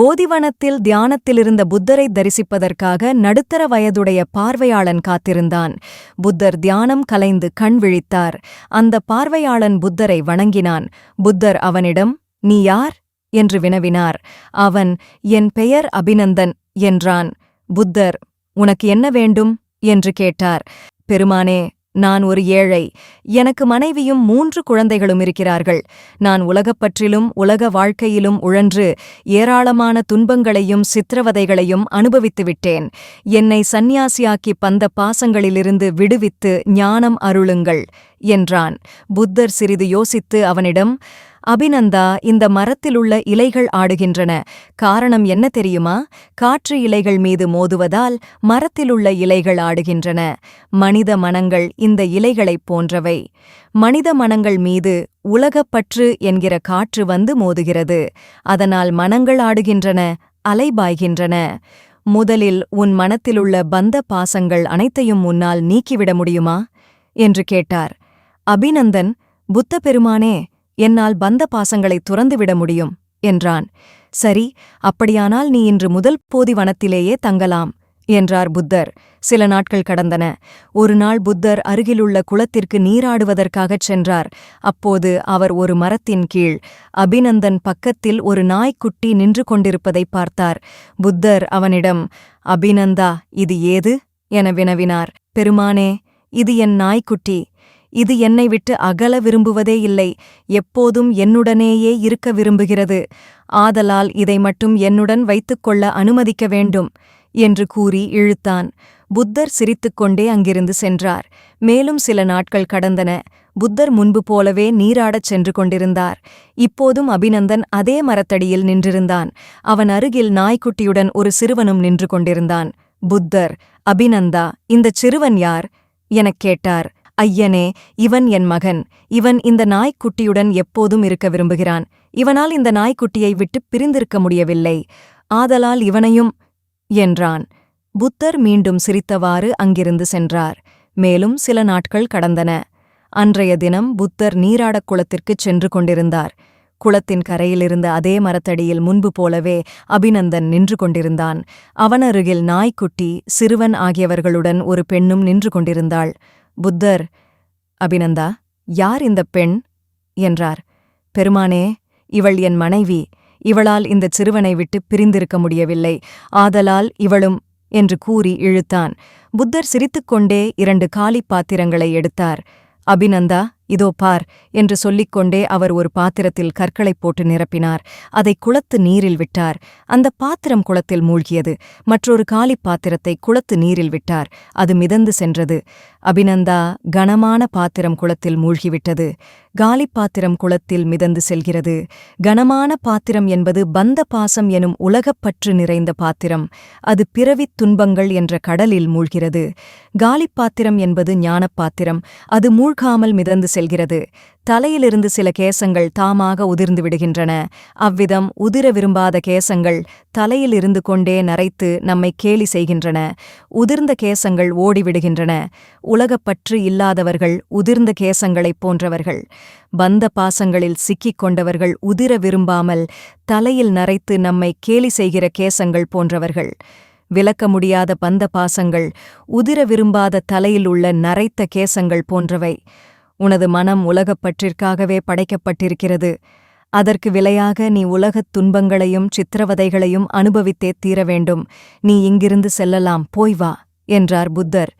போதிவனத்தில் தியானத்திலிருந்த புத்தரை தரிசிப்பதற்காக நடுத்தர வயதுடைய பார்வையாளன் காத்திருந்தான். புத்தர் தியானம் கலைந்து கண் விழித்தார். அந்த பார்வையாளன் புத்தரை வணங்கினான். புத்தர் அவனிடம் நீ யார்? என்று வினவினார். அவன் என் பெயர் அபிநந்தன் என்றான். புத்தர் உனக்கு என்ன வேண்டும்? என்று கேட்டார். பெருமானே நான் ஒரு ஏழை. எனக்கு மனைவியும் மூன்று குழந்தைகளும் இருக்கிறார்கள். நான் உலகப்பற்றிலும் உலக வாழ்க்கையிலும் உழன்று ஏராளமான துன்பங்களையும் சித்திரவதைகளையும் அனுபவித்துவிட்டேன் என்னை சந்நியாசியாக்கி பந்த பாசங்களிலிருந்து விடுவித்து ஞானம் அருளுங்கள் என்றான். புத்தர் சிறிது யோசித்து அவனிடம் அபிநந்தா இந்த மரத்திலுள்ள இலைகள் ஆடுகின்றன. காரணம் என்ன தெரியுமா? காற்று இலைகள் மீது மோதுவதால் மரத்திலுள்ள இலைகள் ஆடுகின்றன. மனித மனங்கள் இந்த இலைகளைப் போன்றவை. மனித மனங்கள் மீது உலகப்பற்று என்கிற காற்று வந்து மோதுகிறது. அதனால் மனங்கள் ஆடுகின்றன அலைபாய்கின்றன. முதலில் உன் மனத்திலுள்ள பந்த பாசங்கள் அனைத்தையும் முன்னால் நீக்கிவிட முடியுமா? என்று கேட்டார். அபிநந்தன் புத்த பெருமானே என்னால் பந்த பாசங்களை துறந்துவிட முடியும் என்றான். சரி அப்படியானால் நீ இன்று முதல் போதி வனத்திலேயே தங்கலாம் என்றார் புத்தர். சில நாட்கள் கடந்தன. ஒரு நாள் புத்தர் அருகிலுள்ள குளத்திற்கு நீராடுவதற்காகச் சென்றார். அப்போது அவர் ஒரு மரத்தின் கீழ் அபிநந்தன் பக்கத்தில் ஒரு நாய்க்குட்டி நின்று கொண்டிருப்பதைப் பார்த்தார். புத்தர் அவனிடம் அபிநந்தா இது ஏது? என வினவினார். பெருமானே இது என் நாய்க்குட்டி. இது என்னை விட்டு அகல விரும்புவதே இல்லை. எப்போதும் என்னுடனேயே இருக்க விரும்புகிறது. ஆதலால் இதை மட்டும் என்னுடன் வைத்துக்கொள்ள அனுமதிக்க வேண்டும் என்று கூறி இழுத்தான். புத்தர் சிரித்துக்கொண்டே அங்கிருந்து சென்றார். மேலும் சில நாட்கள் கடந்தன. புத்தர் முன்பு போலவே நீராடச் சென்று கொண்டிருந்தார். இப்போதும் அபிநந்தன் அதே மரத்தடியில் நின்றிருந்தான். அவன் அருகில் நாய்க்குட்டியுடன் ஒரு சிறுவனும் நின்று கொண்டிருந்தான். புத்தர் அபிநந்தா இந்தச் சிறுவன் யார்? எனக் கேட்டார். ஐயனே இவன் என் மகன். இவன் இந்த நாய்க்குட்டியுடன் எப்போதும் இருக்க விரும்புகிறான். இவனால் இந்த நாய்க்குட்டியை விட்டு பிரிந்திருக்க முடியவில்லை. ஆதலால் இவனையும் என்றான். புத்தர் மீண்டும் சிரித்தவாறு அங்கிருந்து சென்றார். மேலும் சில நாட்கள் கடந்தன. அன்றைய தினம் புத்தர் நீராடக் குளத்திற்குச் சென்று கொண்டிருந்தார். குளத்தின் கரையிலிருந்த அதே மரத்தடியில் முன்பு போலவே அபிநந்தன் நின்று கொண்டிருந்தான். அவனருகில் நாய்க்குட்டி சிறுவன் ஆகியவர்களுடன் ஒரு பெண்ணும் நின்று கொண்டிருந்தாள். புத்தர் அபிநந்தா யார் இந்த பெண்? என்றார். பெருமானே இவள் என் மனைவி. இவளால் இந்தச் சிறுவனை விட்டு பிரிந்திருக்க முடியவில்லை. ஆதலால் இவளும் என்று கூறி இழுத்தான். புத்தர் சிரித்துக்கொண்டே இரண்டு காலிப் பாத்திரங்களை எடுத்தார். அபிநந்தா இதோ பார் என்று சொல்லிக்கொண்டே அவர் ஒரு பாத்திரத்தில் கற்களை போட்டு நிரப்பினார். அதை குளத்து நீரில் விட்டார். அந்த பாத்திரம் குளத்தில் மூழ்கியது. மற்றொரு காலி பாத்திரத்தை குளத்து நீரில் விட்டார். அது மிதந்து சென்றது. அபிநந்தா கனமான பாத்திரம் குளத்தில் மூழ்கிவிட்டது. காலி பாத்திரம் குளத்தில் மிதந்து செல்கிறது. கனமான பாத்திரம் என்பது பந்த பாசம் எனும் உலகப்பற்று நிறைந்த பாத்திரம். அது பிறவித் துன்பங்கள் என்ற கடலில் மூழ்கிறது. காலி பாத்திரம் என்பது ஞானப் பாத்திரம். அது மூழ்காமல் மிதந்து செல்கிறது. தலையிலிருந்து சில கேசங்கள் தாமாக உதிர்ந்து விடுகின்றன. அவ்விதம் உதிர விரும்பாத கேசங்கள் தலையில் இருந்து கொண்டே நரைத்து நம்மை கேலி செய்கின்றன. உதிர்ந்த கேசங்கள் ஓடிவிடுகின்றன. உலகப்பற்று இல்லாதவர்கள் உதிர்ந்த கேசங்களைப் போன்றவர்கள். பந்த பாசங்களில் சிக்கிக் கொண்டவர்கள் உதிர விரும்பாமல் தலையில் நரைத்து நம்மை கேலி செய்கிற கேசங்கள் போன்றவர்கள். விலக்க முடியாத பந்த பாசங்கள் உதிர விரும்பாத தலையில் உள்ள நரைத்த கேசங்கள் போன்றவை. உனது மனம் உலகப்பற்றிற்காகவே படைக்கப்பட்டிருக்கிறது. அதற்கு விலையாக நீ உலகத் துன்பங்களையும் சித்திரவதைகளையும் அனுபவித்தே தீர வேண்டும் நீ இங்கிருந்து செல்லலாம். போய் வா என்றார் புத்தர்.